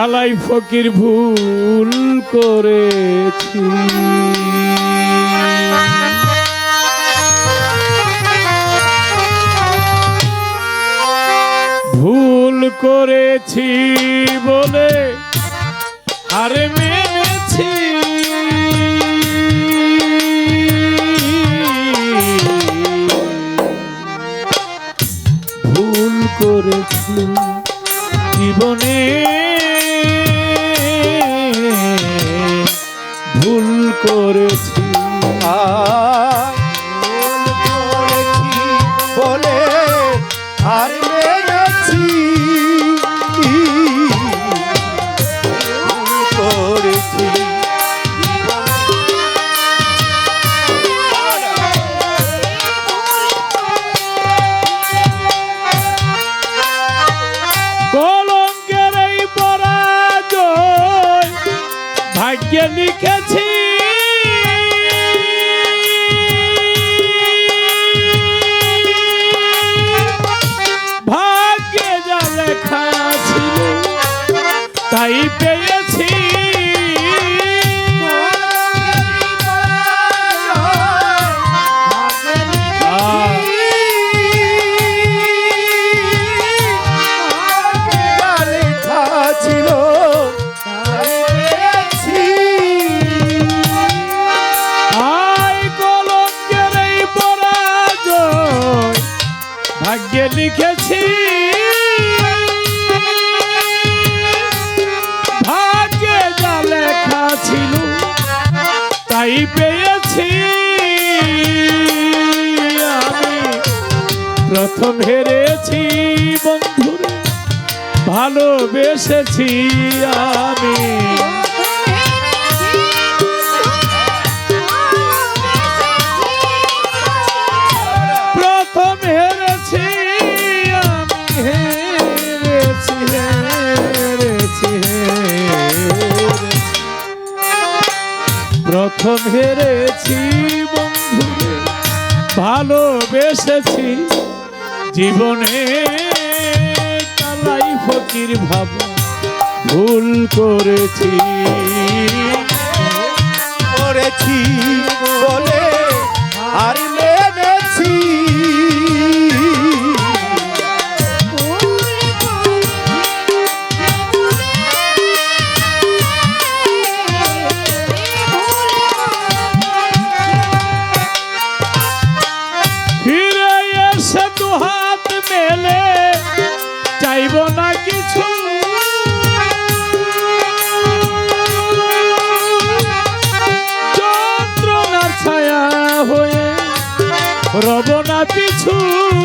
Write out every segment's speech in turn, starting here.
কালাই ফকির ভুল করেছি। ভুল করেছি বলে আরে মেনেছি। ভুল করেছি জীবনে। করেছি। ভুল করেছি বলে আর মেরেছি করেছি। কলঙ্কের এই পরাজয় ভাগ্যে লিখেছি এই পরাজয় ভাগ্যে লিখেছি। তাই পেয়েছি। আমি প্রথম হেরেছি বন্ধুরে ভালোবেসেছি আমি। ভালোবেসেছি। জীবনে তালাই ফকির ভাব ভুল করেছি। করেছি বলে আর পিছু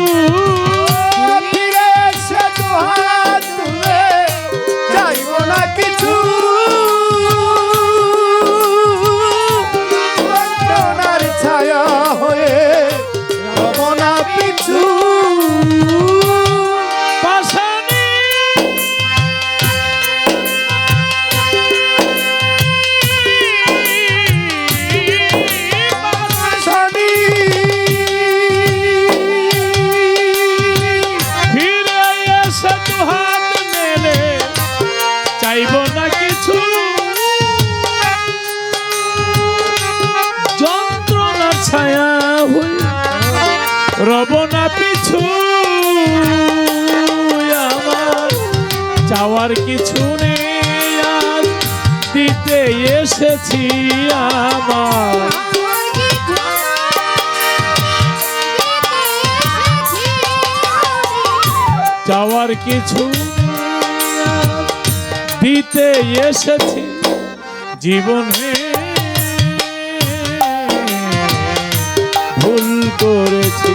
চাইব না কিছু। যন্ত্রণা ছায়া হয়ে রব না পিছু। আমার চাওয়ার কিছু নেই আর দিতে এসেছি আমার। চাওয়ার কিছু নেই দিতে এসেছি জীবনে ভুল করেছি।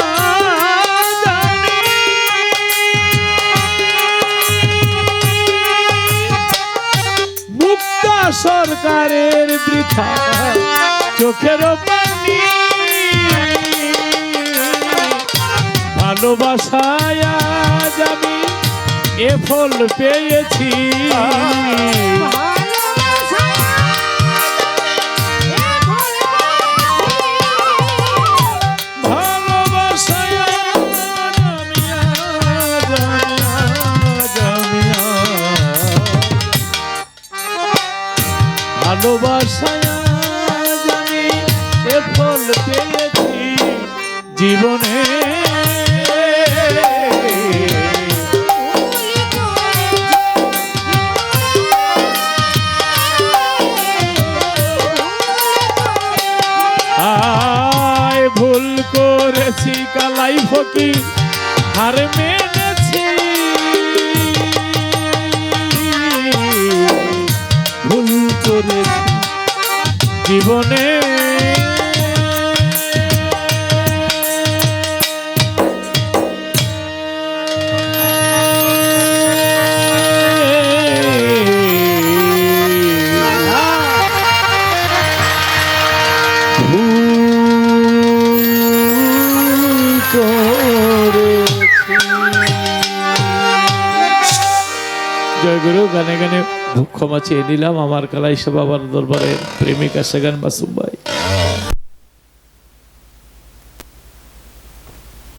সরকারের বৃথা। চোখের পানি। ভালোবাসায় আজ আমি এ ফল পেয়েছি। ভালোবাসায় আমি এ ফল পেয়েছি জীবনে। আয় ভুল করেছি কালাই ফকি হার মেনেছি জীবনে জয়গুরু গানে গানে ক্ষমা চেয়ে নিলাম। আমার কালাই বাবার দরবারে প্রেমিকা সেগান ভাই।